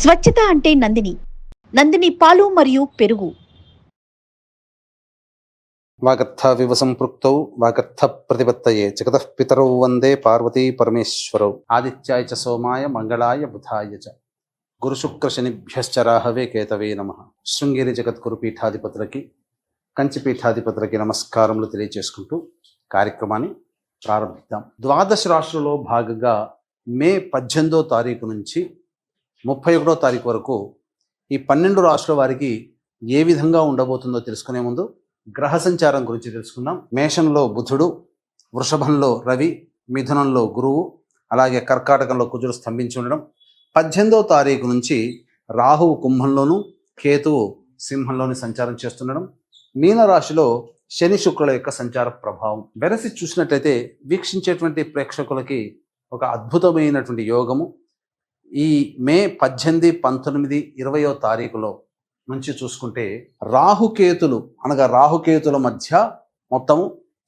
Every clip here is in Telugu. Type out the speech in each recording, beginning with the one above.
స్వచ్ఛత అంటే నందిని. నందిని పాలు మరియు పెరుగు. వాగర్థ సంపృక్తౌ వాగర్థ ప్రతిపత్తయే జగతః పితరౌ వందే పార్వతీ పరమేశ్వరౌ. ఆదిత్యాయ చ సోమాయ మంగళాయ బుధాయ చ. గురుశుక్ర శనిభ్యశ్చ రాహవే కేతవే నమ. శృంగేరి జగద్గురు పీఠాధిపతులకి కంచి పీఠాధిపతులకి నమస్కారములు తెలియజేసుకుంటూ కార్యక్రమాన్ని ప్రారంభిద్దాం. ద్వాదశ రాష్ట్రంలో భాగంగా మే పద్దెనిమిదో తారీఖు నుంచి ముప్పై ఒకటో తారీఖు వరకు ఈ పన్నెండు రాష్ట్రాల వారికి ఏ విధంగా ఉండబోతుందో తెలుసుకునే ముందు గ్రహ సంచారం గురించి తెలుసుకుందాం. మేషంలో బుధుడు వృషభంలో రవి మిథునంలో గురువు అలాగే కర్కాటకంలో కుజుడు స్తంభించి ఉండడం. పద్దెనిమిదో తారీఖు నుంచి రాహువు కుంభంలోను కేతువు సింహంలోని సంచారం చేస్తుండడం. మీనరాశిలో శని శుక్రుల యొక్క సంచార ప్రభావం. వెరసి చూసినట్లయితే వీక్షించేటువంటి ప్రేక్షకులకి ఒక అద్భుతమైనటువంటి యోగము. ఈ మే పద్దెనిమిది పంతొమ్మిది ఇరవయో తారీఖులో నుంచి చూసుకుంటే రాహుకేతులు అనగా రాహుకేతుల మధ్య మొత్తం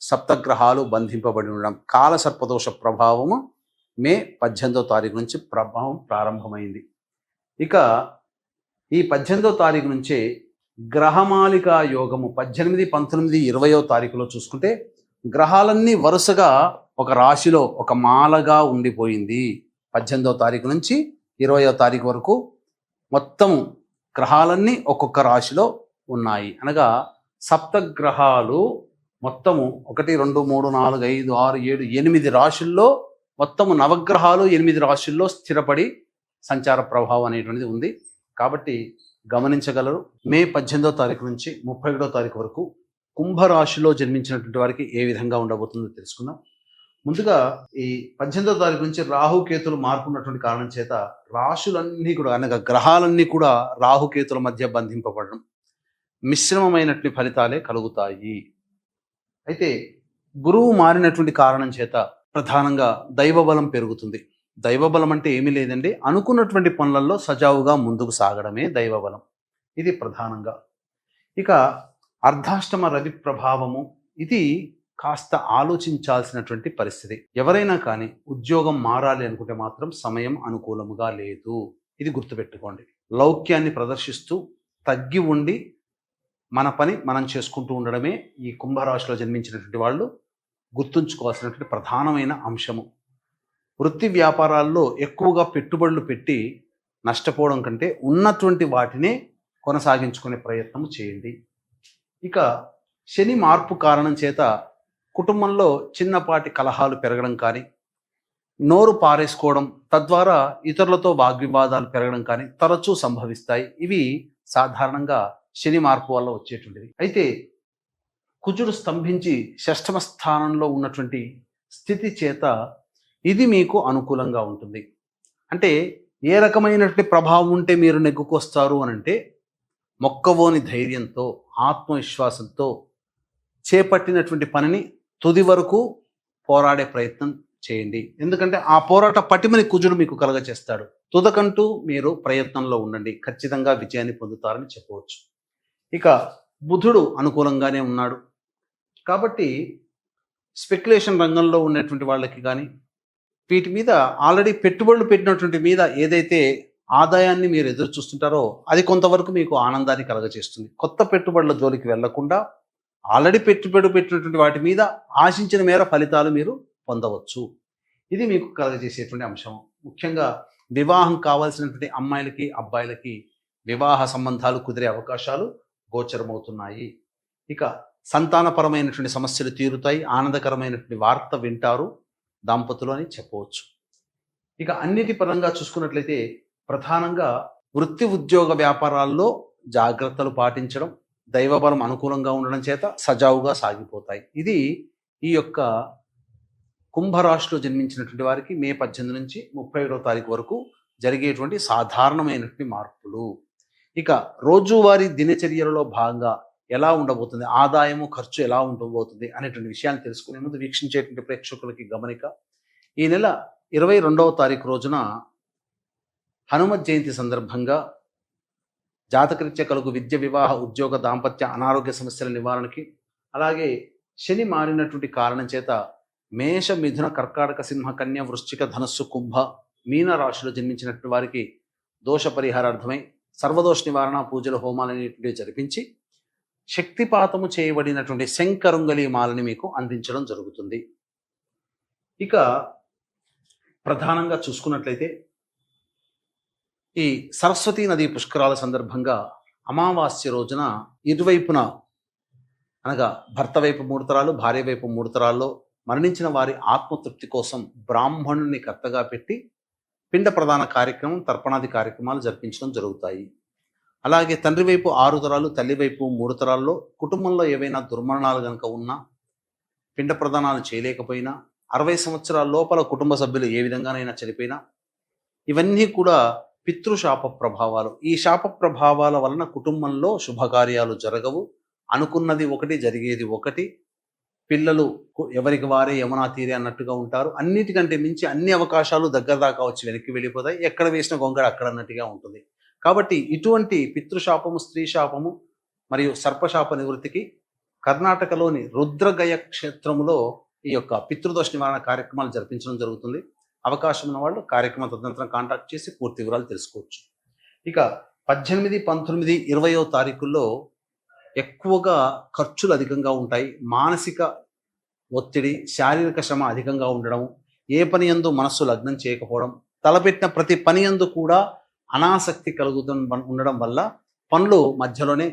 సప్తగ్రహాలు బంధింపబడి ఉండడం కాల సర్పదోష ప్రభావము మే పద్దెనిమిదో తారీఖు నుంచి ప్రభావం ప్రారంభమైంది. ఇక ఈ పద్దెనిమిదో తారీఖు నుంచే గ్రహమాలిక యోగము పద్దెనిమిది పంతొమ్మిది ఇరవయో తారీఖులో చూసుకుంటే గ్రహాలన్నీ వరుసగా ఒక రాశిలో ఒక మాలగా ఉండిపోయింది. పద్దెనిమిదో తారీఖు నుంచి ఇరవయో తారీఖు వరకు మొత్తం గ్రహాలన్నీ ఒక్కొక్క రాశిలో ఉన్నాయి. అనగా సప్తగ్రహాలు మొత్తము ఒకటి రెండు మూడు నాలుగు ఐదు ఆరు ఏడు ఎనిమిది రాశుల్లో మొత్తము నవగ్రహాలు ఎనిమిది రాశుల్లో స్థిరపడి సంచార ప్రభావం అనేటువంటిది ఉంది. కాబట్టి గమనించగలరు మే పద్దెనిమిదో తారీఖు నుంచి ముప్పై ఒకటో తారీఖు వరకు కుంభరాశిలో జన్మించినటువంటి వారికి ఏ విధంగా ఉండబోతుందో తెలుసుకుందాం. ముందుగా ఈ పద్దెనిమిదో తారీఖు నుంచి రాహుకేతులు మార్పున్నటువంటి కారణం చేత రాశులన్నీ కూడా అనగా గ్రహాలన్నీ కూడా రాహుకేతుల మధ్య బంధింపబడడం మిశ్రమమైనటువంటి ఫలితాలే కలుగుతాయి. అయితే గురువు మారినటువంటి కారణం చేత ప్రధానంగా దైవబలం పెరుగుతుంది. దైవబలం అంటే ఏమీ లేదండి అనుకున్నటువంటి పనులలో సజావుగా ముందుకు సాగడమే దైవబలం. ఇది ప్రధానంగా. ఇక అర్ధాష్టమ రవి ప్రభావము ఇది కాస్త ఆలోచించాల్సినటువంటి పరిస్థితి. ఎవరైనా కానీ ఉద్యోగం మారాలి అనుకుంటే మాత్రం సమయం అనుకూలముగా లేదు. ఇది గుర్తుపెట్టుకోండి. లౌక్యాన్ని ప్రదర్శిస్తూ తగ్గి ఉండి మన పని మనం చేసుకుంటూ ఉండడమే ఈ కుంభరాశిలో జన్మించినటువంటి వాళ్ళు గుర్తుంచుకోవాల్సినటువంటి ప్రధానమైన అంశము. వృత్తి వ్యాపారాల్లో ఎక్కువగా పెట్టుబడులు పెట్టి నష్టపోవడం కంటే ఉన్నటువంటి వాటినే కొనసాగించుకునే ప్రయత్నం చేయండి. ఇక శని మార్పు కారణం చేత కుటుంబంలో చిన్నపాటి కలహాలు పెరగడం కానీ నోరు పారేసుకోవడం తద్వారా ఇతరులతో వాగ్వివాదాలు పెరగడం కానీ తరచూ సంభవిస్తాయి. ఇవి సాధారణంగా శని మార్పు వల్ల వచ్చేటువంటిది అయితే కుజుడు స్తంభించి షష్టమ స్థానంలో ఉన్నటువంటి స్థితి చేత ఇది మీకు అనుకూలంగా ఉంటుంది. అంటే ఏ రకమైనటువంటి ప్రభావం ఉంటే మీరు నెగ్గుకొస్తారు అని అంటే మొక్కవోని ధైర్యంతో ఆత్మవిశ్వాసంతో చేపట్టినటువంటి పనిని తుది వరకు పోరాడే ప్రయత్నం చేయండి. ఎందుకంటే ఆ పోరాట పటిమని కుజుడు మీకు కలగచేస్తాడు. తుదకంటూ మీరు ప్రయత్నంలో ఉండండి. ఖచ్చితంగా విజయాన్ని పొందుతారని చెప్పవచ్చు. ఇక బుధుడు అనుకూలంగానే ఉన్నాడు. కాబట్టి స్పెక్యులేషన్ రంగంలో ఉన్నటువంటి వాళ్ళకి కానీ వీటి మీద ఆల్రెడీ పెట్టుబడులు పెట్టినటువంటి మీద ఏదైతే ఆదాయాన్ని మీరు ఎదురు చూస్తుంటారో అది కొంతవరకు మీకు ఆనందాన్ని కలగజేస్తుంది. కొత్త పెట్టుబడుల జోలికి వెళ్ళకుండా ఆల్రెడీ పెట్టుబడి పెట్టినటువంటి వాటి మీద ఆశించిన మేర ఫలితాలు మీరు పొందవచ్చు. ఇది మీకు కలగజేసేటువంటి అంశం. ముఖ్యంగా వివాహం కావాల్సినటువంటి అమ్మాయిలకి అబ్బాయిలకి వివాహ సంబంధాలు కుదిరే అవకాశాలు గోచరమవుతున్నాయి. ఇక సంతానపరమైనటువంటి సమస్యలు తీరుతాయి. ఆనందకరమైనటువంటి వార్త వింటారు. దాంపతులు అని చెప్పవచ్చు. ఇక అన్నిటి పరంగా చూసుకున్నట్లయితే ప్రధానంగా వృత్తి ఉద్యోగ వ్యాపారాల్లో జాగ్రత్తలు పాటించడం దైవబలం అనుకూలంగా ఉండడం చేత సజావుగా సాగిపోతాయి. ఇది ఈ యొక్క కుంభరాశిలో జన్మించినటువంటి వారికి మే పద్దెనిమిది నుంచి ముప్పై ఒకటో తారీఖు వరకు జరిగేటువంటి సాధారణమైనటువంటి మార్పులు. ఇక రోజువారీ దినచర్యలలో భాగంగా ఎలా ఉండబోతుంది? ఆదాయము ఖర్చు ఎలా ఉండబోతుంది? అనేటువంటి విషయాన్ని తెలుసుకునే ముందు వీక్షించేటువంటి ప్రేక్షకులకి గమనిక. ఈ నెల ఇరవై రెండవ తారీఖు రోజున హనుమత్ జయంతి సందర్భంగా జాతకరీత్యా కలుగు విద్య వివాహ ఉద్యోగ దాంపత్య అనారోగ్య సమస్యల నివారణకి అలాగే శని మారినటువంటి కారణం చేత మేష మిథున కర్కాటక సింహ కన్య వృశ్చిక ధనస్సు కుంభ మీన రాశిలో జన్మించినటువంటి వారికి దోష పరిహారార్థమై సర్వదోష నివారణ పూజల అనేటువంటివి జరిపించి శక్తిపాతము చేయబడినటువంటి శంకరుంగలి మాలని మీకు అందించడం జరుగుతుంది. ఇక ప్రధానంగా చూసుకున్నట్లయితే ఈ సరస్వతీ నది పుష్కరాల సందర్భంగా అమావాస్య రోజున ఇరువైపున అనగా భర్త వైపు మూడు తరాలు భార్య వైపు మూడు తరాల్లో మరణించిన వారి ఆత్మతృప్తి కోసం బ్రాహ్మణుని కర్తగా పెట్టి పిండ ప్రధాన కార్యక్రమం తర్పణాది కార్యక్రమాలు జరిపించడం జరుగుతాయి. అలాగే తండ్రి వైపు ఆరు తరాలు తల్లి వైపు మూడు తరాల్లో కుటుంబంలో ఏవైనా దుర్మరణాలు కనుక ఉన్నా పిండ ప్రదానాలు చేయలేకపోయినా అరవై సంవత్సరాల లోపల కుటుంబ సభ్యులు ఏ విధంగానైనా చనిపోయినా ఇవన్నీ కూడా పితృశాప ప్రభావాలు. ఈ శాప ప్రభావాల వలన కుటుంబంలో శుభకార్యాలు జరగవు. అనుకున్నది ఒకటి జరిగేది ఒకటి. పిల్లలు ఎవరికి వారే యమునా తీరే అన్నట్టుగా ఉంటారు. అన్నిటికంటే మించి అన్ని అవకాశాలు దగ్గర దాకా వచ్చి వెనక్కి వెళ్ళిపోతాయి. ఎక్కడ వేసిన గొంగడ అక్కడ అన్నట్టుగా ఉంటుంది. కాబట్టి ఇటువంటి పితృశాపము స్త్రీ శాపము మరియు సర్పశాప నివృత్తికి కర్ణాటకలోని రుద్రగయ క్షేత్రములో ఈ యొక్క పితృదోష నివారణ కార్యక్రమాలు జరిపించడం జరుగుతుంది. అవకాశం ఉన్న వాళ్ళు కార్యక్రమం తదనంతరం కాంటాక్ట్ చేసి పూర్తి వివరాలు తెలుసుకోవచ్చు. ఇక పద్దెనిమిది పంతొమ్మిది ఇరవయో తారీఖుల్లో ఎక్కువగా ఖర్చులు అధికంగా ఉంటాయి. మానసిక ఒత్తిడి శారీరక శ్రమ అధికంగా ఉండడం ఏ పని యందు మనస్సు లగ్నం చేయకపోవడం తలపెట్టిన ప్రతి పని యందు కూడా అనాసక్తి కలుగుతున్న ఉండడం వల్ల పనులు మధ్యలోనే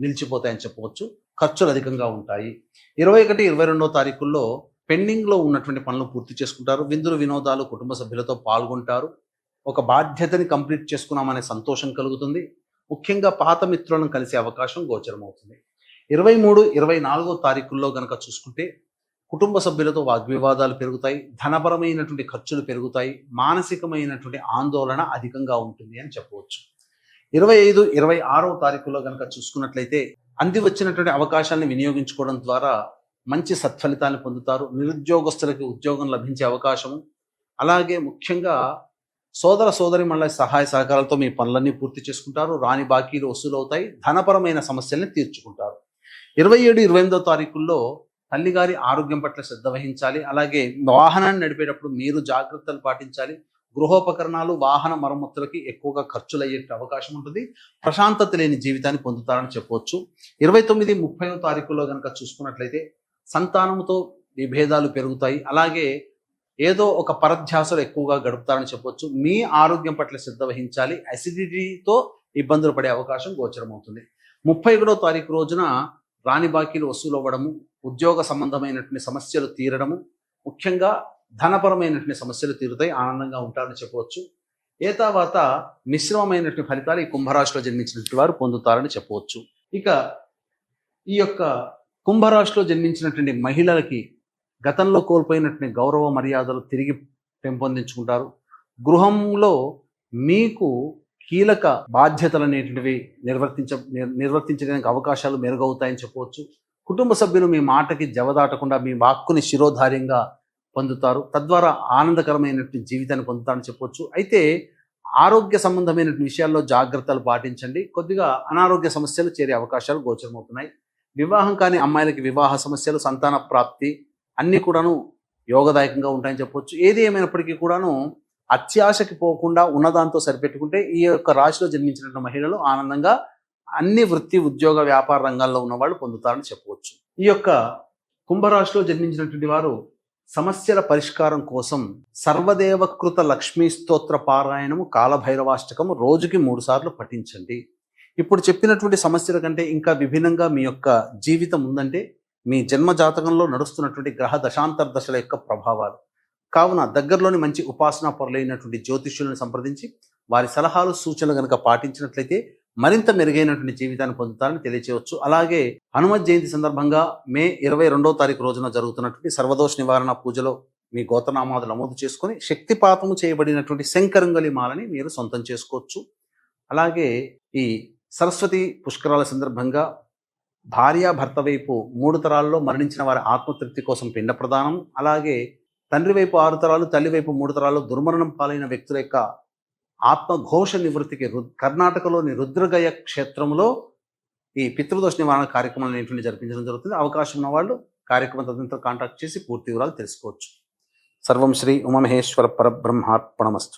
నిలిచిపోతాయని చెప్పవచ్చు. ఖర్చులు అధికంగా ఉంటాయి. ఇరవై ఒకటి ఇరవై రెండో తారీఖుల్లో పెండింగ్లో ఉన్నటువంటి పనులు పూర్తి చేసుకుంటారు. విందులు వినోదాలు కుటుంబ సభ్యులతో పాల్గొంటారు. ఒక బాధ్యతని కంప్లీట్ చేసుకున్నామనే సంతోషం కలుగుతుంది. ముఖ్యంగా పాత మిత్రులను కలిసే అవకాశం గోచరమవుతుంది. ఇరవై మూడు ఇరవై నాలుగో తారీఖుల్లో గనక చూసుకుంటే కుటుంబ సభ్యులతో వాగ్వివాదాలు పెరుగుతాయి. ధనపరమైనటువంటి ఖర్చులు పెరుగుతాయి. మానసికమైనటువంటి ఆందోళన అధికంగా ఉంటుంది అని చెప్పవచ్చు. ఇరవై ఐదు ఇరవై ఆరో తారీఖులో కనుక చూసుకున్నట్లయితే అంది వచ్చినటువంటి అవకాశాలను వినియోగించుకోవడం ద్వారా మంచి సత్ఫలితాన్ని పొందుతారు. నిరుద్యోగస్తులకి ఉద్యోగం లభించే అవకాశము. అలాగే ముఖ్యంగా సోదర సోదరి మళ్ళీ సహాయ సహకారాలతో మీ పనులన్నీ పూర్తి చేసుకుంటారు. రాని బాకీలు వసూలవుతాయి. ధనపరమైన సమస్యల్ని తీర్చుకుంటారు. ఇరవై ఏడు ఇరవై ఎనిమిదో తారీఖుల్లో తల్లిగారి ఆరోగ్యం పట్ల శ్రద్ధ వహించాలి. అలాగే వాహనాన్ని నడిపేటప్పుడు మీరు జాగ్రత్తలు పాటించాలి. గృహోపకరణాలు వాహన మరమ్మతులకి ఎక్కువగా ఖర్చులు అయ్యే అవకాశం ఉంటుంది. ప్రశాంతత లేని జీవితాన్ని పొందుతారని చెప్పవచ్చు ఇరవై తొమ్మిది ముప్పై తారీఖుల్లో కనుక చూసుకున్నట్లయితే సంతానంతో విభేదాలు పెరుగుతాయి. అలాగే ఏదో ఒక పరధ్యాసలు ఎక్కువగా గడుపుతారని చెప్పొచ్చు. మీ ఆరోగ్యం పట్ల శ్రద్ధ వహించాలి. అసిడిటీతో ఇబ్బందులు పడే అవకాశం గోచరమవుతుంది. ముప్పై ఒకటో తారీఖు రోజున రాణి బాకీలు వసూలు అవ్వడము ఉద్యోగ సంబంధమైనటువంటి సమస్యలు తీరడము ముఖ్యంగా ధనపరమైనటువంటి సమస్యలు తీరుతాయి ఆనందంగా ఉంటారని చెప్పవచ్చు ఏ తర్వాత మిశ్రమమైనటువంటి ఫలితాలు ఈ కుంభరాశిలో జన్మించినటువంటి వారు పొందుతారని చెప్పవచ్చు ఇక ఈ యొక్క కుంభరాశిలో జన్మించినటువంటి మహిళలకి గతంలో కోల్పోయినటువంటి గౌరవ మర్యాదలు తిరిగి పెంపొందించుకుంటారు. గృహంలో మీకు కీలక బాధ్యతలు అనేటువంటివి నిర్వర్తించ నిర్వర్తించడానికి అవకాశాలు మెరుగవుతాయని చెప్పవచ్చు. కుటుంబ సభ్యులు మీ మాటకి జవదాటకుండా మీ వాక్కుని శిరోధార్యంగా పొందుతారు. తద్వారా ఆనందకరమైనటువంటి జీవితాన్ని పొందుతారని చెప్పవచ్చు. అయితే ఆరోగ్య సంబంధమైనటువంటి విషయాల్లో జాగ్రత్తలు పాటించండి. కొద్దిగా అనారోగ్య సమస్యలు చేరే అవకాశాలు గోచరమవుతున్నాయి. వివాహం కాని అమ్మాయిలకి వివాహ సమస్యలు సంతాన ప్రాప్తి అన్నీ కూడాను యోగదాయకంగా ఉంటాయని చెప్పొచ్చు. ఏది ఏమైనప్పటికీ కూడాను అత్యాశకి పోకుండా ఉన్నదాంతో సరిపెట్టుకుంటే ఈ యొక్క రాశిలో జన్మించినటువంటి మహిళలు ఆనందంగా అన్ని వృత్తి ఉద్యోగ వ్యాపార రంగాల్లో ఉన్న వాళ్ళు పొందుతారని చెప్పవచ్చు ఈ యొక్క కుంభరాశిలో జన్మించినటువంటి వారు సమస్యల పరిష్కారం కోసం సర్వదేవకృత లక్ష్మీ స్తోత్ర పారాయణము కాలభైరవాష్టకము రోజుకి మూడు సార్లు పఠించండి. ఇప్పుడు చెప్పినటువంటి సమస్యల కంటే ఇంకా విభిన్నంగా మీ యొక్క జీవితం ఉందంటే మీ జన్మ జాతకంలో నడుస్తున్నటువంటి గ్రహ దశాంతర దశల యొక్క ప్రభావాలు. కావున దగ్గరలోని మంచి ఉపాసనా పరులైనటువంటి జ్యోతిష్యులను సంప్రదించి వారి సలహాలు సూచనలు కనుక పాటించినట్లయితే మరింత మెరుగైనటువంటి జీవితాన్ని పొందుతారని తెలియచేయవచ్చు. అలాగే హనుమత్ జయంతి సందర్భంగా మే ఇరవై రెండవ తారీఖు రోజున జరుగుతున్నటువంటి సర్వదోష నివారణ పూజలో మీ గోతనామాదులు నమోదు చేసుకొని శక్తిపాతము చేయబడినటువంటి శంకరంగలి మాలని మీరు సొంతం చేసుకోవచ్చు. అలాగే ఈ సరస్వతి పుష్కరాల సందర్భంగా భార్య భర్త వైపు మూడు తరాల్లో మరణించిన వారి ఆత్మతృప్తి కోసం పిండ ప్రదానం అలాగే తండ్రి వైపు ఆరు తరాలు తల్లి వైపు మూడు తరాలు దుర్మరణం పాలైన వ్యక్తుల యొక్క ఆత్మఘోష నివృత్తికి రు కర్ణాటకలోని రుద్రగయ క్షేత్రంలో ఈ పితృదోష నివారణ కార్యక్రమాలు అనేటువంటి జరిపించడం జరుగుతుంది. అవకాశం ఉన్న వాళ్ళు కార్యక్రమం తదంతర కాంటాక్ట్ చేసి పూర్తి వివరాలు తెలుసుకోవచ్చు. సర్వం శ్రీ ఉమమహేశ్వర పరబ్రహ్మార్పణమస్తు.